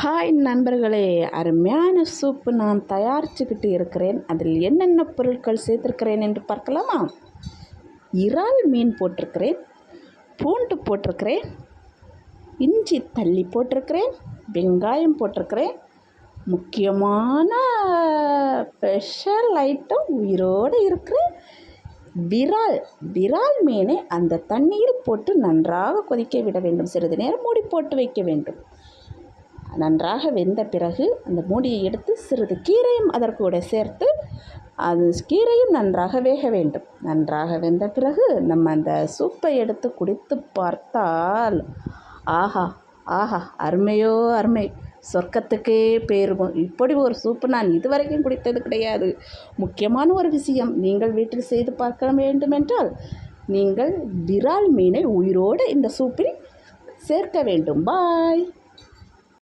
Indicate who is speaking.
Speaker 1: Hi நண்பர்களே அருமையான soup நான் தயாரிச்சுக்கிட்டு இருக்கிறேன். அதில் என்னென்ன பொருட்கள் சேர்த்துருக்கிறேன் என்று பார்க்கலாமா? இறால் மீன் போட்டிருக்கிறேன் பூண்டு போட்டிருக்கிறேன் இஞ்சி தள்ளி போட்டிருக்கிறேன் வெங்காயம் போட்டிருக்கிறேன். முக்கியமான ஸ்பெஷல் ஐட்டம் உயிரோடு இருக்கிற விரால் விரால் மீனை அந்த தண்ணீர் போட்டு நன்றாக கொதிக்க விட வேண்டும். சிறிது நேரம் மூடி போட்டு வைக்க வேண்டும். நன்றாக வெந்த பிறகு அந்த மூடியை எடுத்து சிறிது கீரையும் அதற்கூட சேர்த்து அது கீரையும் நன்றாக வேக வேண்டும். நன்றாக வெந்த பிறகு நம்ம அந்த சூப்பை எடுத்து குடித்து பார்த்தால் ஆஹா ஆஹா அருமையோ அருமை. சொர்க்கத்துக்கே பேருவோம் இப்படி ஒரு சூப்பு நான் இதுவரைக்கும் குடித்தது கிடையாது. முக்கியமான ஒரு விஷயம் நீங்கள் வீட்டில் செய்து பார்க்க வேண்டுமென்றால் நீங்கள் விரால் மீனை உயிரோடு இந்த சூப்பில் சேர்க்க வேண்டும். பாய்.